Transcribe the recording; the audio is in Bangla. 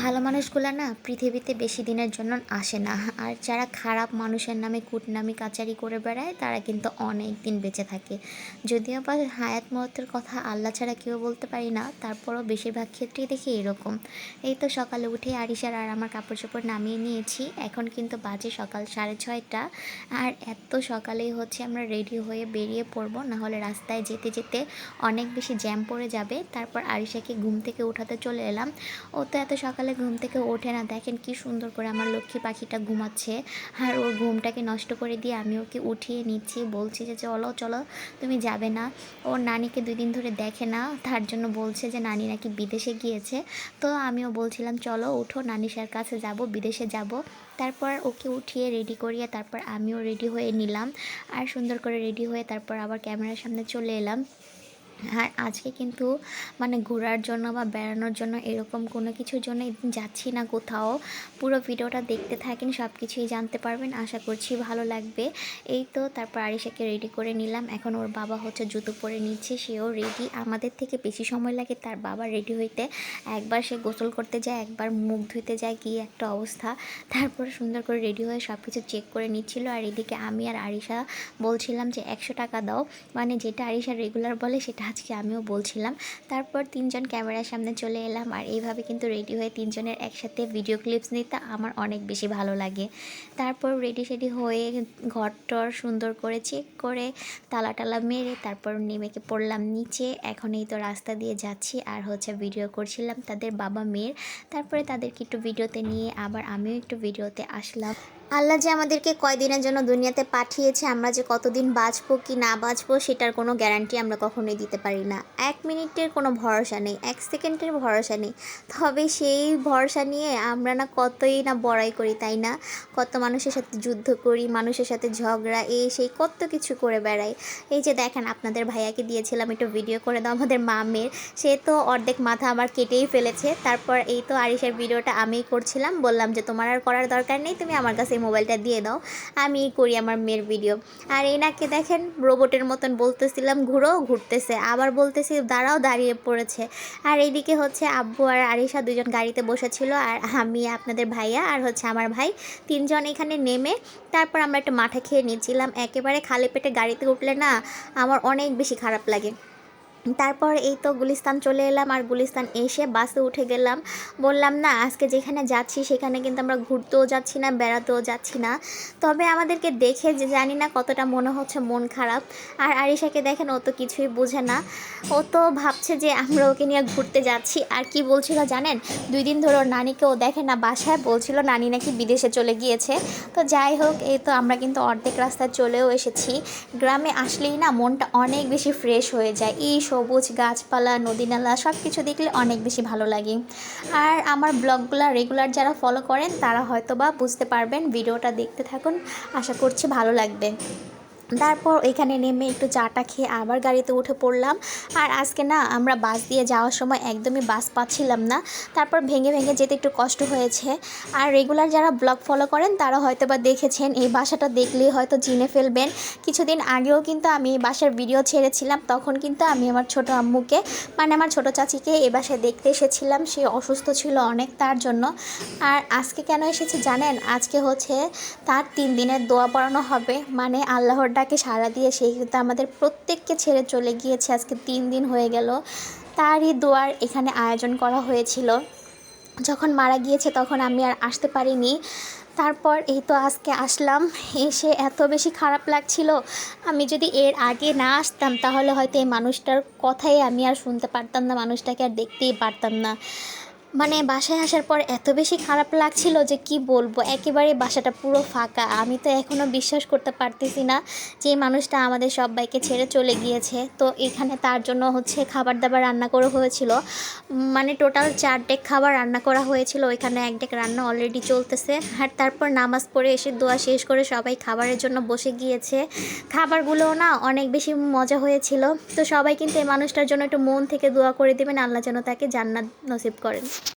ভালো মানুষগুলো না পৃথিবীতে বেশি দিনের জন্য আসে না। আর যারা খারাপ মানুষের নামে কুটনামি কাচারি করে বেড়ায়, তারা কিন্তু অনেক দিন বেঁচে থাকে। যদিও বা হায়াত মহতের কথা আল্লাহ ছাড়া কেউ বলতে পারি না, তারপরও বেশিরভাগ ক্ষেত্রেই দেখি এরকম। এই তো সকালে উঠে আরিসার আর আমার কাপড় চোপড় নামিয়ে নিয়েছি, এখন কিন্তু বাজে সকাল সাড়ে ছয়টা। আর এত সকালেই হচ্ছে আমরা রেডি হয়ে বেরিয়ে পড়ব নাহলে রাস্তায় যেতে যেতে অনেক বেশি জ্যাম পড়ে যাবে। তারপর আরিসাকে ঘুম থেকে উঠাতে চলে এলাম। ও তো এত সকালে ঘুম থেকে ওঠে না। দেখেন কি সুন্দর করে আমার লক্ষ্মী পাখিটা ঘুমাচ্ছে। আর ওর ঘুমটাকে নষ্ট করে দিয়ে আমি ওকে উঠিয়ে নিচ্ছি। বলছি যে, চলো চলো, তুমি যাবে না। ওর নানিকে দুই দিন ধরে দেখে না। তার জন্য বলছে যে, নানি নাকি বিদেশে গিয়েছে। তো আমিও বলছিলাম, চলো উঠো নানি স্যার কাছে যাব, বিদেশে যাব। তারপর ওকে উঠিয়ে রেডি করিয়ে তারপর আমিও রেডি হয়ে নিলাম। আর সুন্দর করে রেডি হয়ে তারপর আবার ক্যামেরার সামনে চলে এলাম। আর আজকে কিন্তু মানে ঘোরার জন্য বা বেড়ানোর জন্য এরকম কোনো কিছুর জন্য যাচ্ছি না কোথাও। পুরো ভিডিওটা দেখতে থাকেন সব কিছুই জানতে পারবেন। আশা করছি ভালো লাগবে। এই তো তারপর আরিশাকে রেডি করে নিলাম। এখন ওর বাবা হচ্ছে জুতো পরে নিচ্ছে, সেও রেডি আমাদের থেকে বেশি সময় লাগে তার বাবা রেডি হইতে। একবার সে গোসল করতে যায়, একবার মুখ ধুইতে যায়, কি একটা অবস্থা। তারপর সুন্দর করে রেডি হয়ে সব কিছু চেক করে নিচ্ছিল। আর এদিকে আমি আর আরিশা বলছিলাম যে, একশো টাকা দাও। মানে যেটা আরিশা রেগুলার বলে, সেটা আজকে আমিও বলছিলাম। তারপর তিনজন ক্যামেরার সামনে চলে এলাম আর এইভাবে কিন্তু রেডি হয়ে তিনজনের একসাথে ভিডিও ক্লিপস নিতে আমার অনেক বেশি ভালো লাগে। তারপর রেডি সেডি হয়ে ঘরটর সুন্দর করে চেক করে তালা টালা মেরে তারপর নেমেকে পড়লাম নিচে। এখন এই তো রাস্তা দিয়ে যাচ্ছি আর হচ্ছে ভিডিও করছিলাম তাদের বাবা মেয়ের। তারপরে তাদেরকে একটু ভিডিওতে নিয়ে আবার আমিও একটু ভিডিওতে আসলাম। আল্লাহ যে আমাদেরকে কয়দিনের জন্য দুনিয়াতে পাঠিয়েছে, আমরা যে কতদিন বাঁচবো কি না বাঁচবো, সেটার কোনো গ্যারান্টি আমরা কখনোই দিতে পারি না। এক মিনিটের কোনো ভরসা নেই, এক সেকেন্ডের ভরসা নেই। তবে সেই ভরসা নিয়ে আমরা না কতই না বড়াই করি, তাই না? কত মানুষের সাথে যুদ্ধ করি, মানুষের সাথে ঝগড়া এই সেই কত কিছু করে বেড়াই। এই যে দেখেন, আপনাদের ভাইয়াকে দিয়েছিলাম একটু ভিডিও করে দাও, আমাদের মামের। সে তো অর্ধেক মাথা আমার কেটেই ফেলেছে। তারপর এই তো আরিসের ভিডিওটা আমিই করছিলাম। বললাম যে, তোমার আর করার দরকার নেই, তুমি আমার কাছে মোবাইলটা দিয়ে দাও। আমি করি আমার মেয়ের ভিডিও আর এনাকে দেখেন, রোবটের মতন বলতেছিলাম, ঘুরো, ঘুরতেছে। আবার বলতেছি, দাঁড়াও, দাঁড়িয়ে পড়েছে। আর এইদিকে হচ্ছে আব্বু আর আরিশা দুজন গাড়িতে বসেছিল, আর আমি, আপনাদের ভাইয়া আর হচ্ছে আমার ভাই তিনজন এখানে নেমে তারপর আমরা একটা মাঠে খেয়ে নিয়েছিলাম। একেবারে খালি পেটে গাড়িতে উঠলে না আমার অনেক বেশি খারাপ লাগে। তারপর এই তো গুলিস্তান চলে এলাম আর গুলিস্তান এসে বাসে উঠে গেলাম। বললাম, না, আজকে যেখানে যাচ্ছি সেখানে কিন্তু আমরা ঘুরতেও যাচ্ছি না, বেড়াতেও যাচ্ছি না। তবে আমাদেরকে দেখে যে জানি না কতটা মনে হচ্ছে মন খারাপ। আর আরিশাকে দেখেন, ও তো কিছুই বোঝে না। ও তো ভাবছে যে আমরা ওকে নিয়ে ঘুরতে যাচ্ছি। আর কি বলছিল জানেন? দুই দিন ধরে ওর নানিকে ও দেখে না বাসায়। বলছিল, নানি নাকি বিদেশে চলে গিয়েছে। তো যাই হোক, এই তো আমরা কিন্তু অর্ধেক রাস্তায় চলেও এসেছি। গ্রামে আসলেই না মনটা অনেক বেশি ফ্রেশ হয়ে যায়। এই সবুজ গাছপালা, নদী নালা সব কিছু দেখলে অনেক বেশি ভালো লাগে। আর আমার ব্লগগুলো রেগুলার যারা ফলো করেন, তারা হয়তো বা বুঝতে পারবেন, ভিডিওটা দেখতে থাকুন। আশা করছি ভালো লাগবে। তারপর এখানে নেমে একটু চাটা খেয়ে আবার গাড়িতে উঠে পড়লাম। আর আজকে না, আমরা বাস দিয়ে যাওয়ার সময় একদমই বাস পাচ্ছিলাম না। তারপর ভেঙে ভেঙে যেতে একটু কষ্ট হয়েছে। আর রেগুলার যারা ব্লগ ফলো করেন, তারা হয়তো বা দেখেছেন, এই বাসাটা দেখলেই হয়তো চিনে ফেলবেন। কিছুদিন আগেও কিন্তু আমি এই বাসার ভিডিও ছেড়েছিলাম, তখন কিন্তু আমি আমার ছোট আম্মুকে মানে আমার ছোট চাচিকে এ বাসায় দেখতে এসেছিলাম। সে অসুস্থ ছিল অনেক তার জন্য। আর আজকে কেন এসেছি জানেন? আজকে হচ্ছে তার তিন দিনের দোয়া পড়ানো হবে। মানে আল্লাহর ডাকে সাড়া দিয়ে সেই কিন্তু আমাদের প্রত্যেককে ছেড়ে চলে গিয়েছে। আজকে তিন দিন হয়ে গেল। তারই দোয়ার এখানে আয়োজন করা হয়েছিল। যখন মারা গিয়েছে তখন আমি আর আসতে পারিনি। তারপর এই তো আজকে আসলাম। এসে এত বেশি খারাপ লাগছিল। আমি যদি এর আগে না আসতাম তাহলে হয়তো এই মানুষটার কথাই আমি আর শুনতে পারতাম না, মানুষটাকে আর দেখতেই পারতাম না। মানে বাসায় আসার পর এত বেশি খারাপ লাগছিল যে কি বলব? একেবারে বাসাটা পুরো ফাঁকা। আমি তো এখনও বিশ্বাস করতে পারতেছি না যে মানুষটা আমাদের সবাইকে ছেড়ে চলে গিয়েছে। তো এখানে তার জন্য হচ্ছে খাবার দাবার রান্না করা হয়েছিল। মানে টোটাল চার ডেক খাবার রান্না করা হয়েছিল। ওইখানে এক ডেক রান্না অলরেডি চলতেছে। আর তারপর নামাজ পড়ে এসে দোয়া শেষ করে সবাই খাবারের জন্য বসে গিয়েছে। খাবারগুলোও না অনেক বেশি মজা হয়েছিল। তো সবাই কিন্তু এই মানুষটার জন্য একটু মন থেকে দোয়া করে দেবেন। আল্লাহ যেন তাকে জান্নাত নসিব করেন।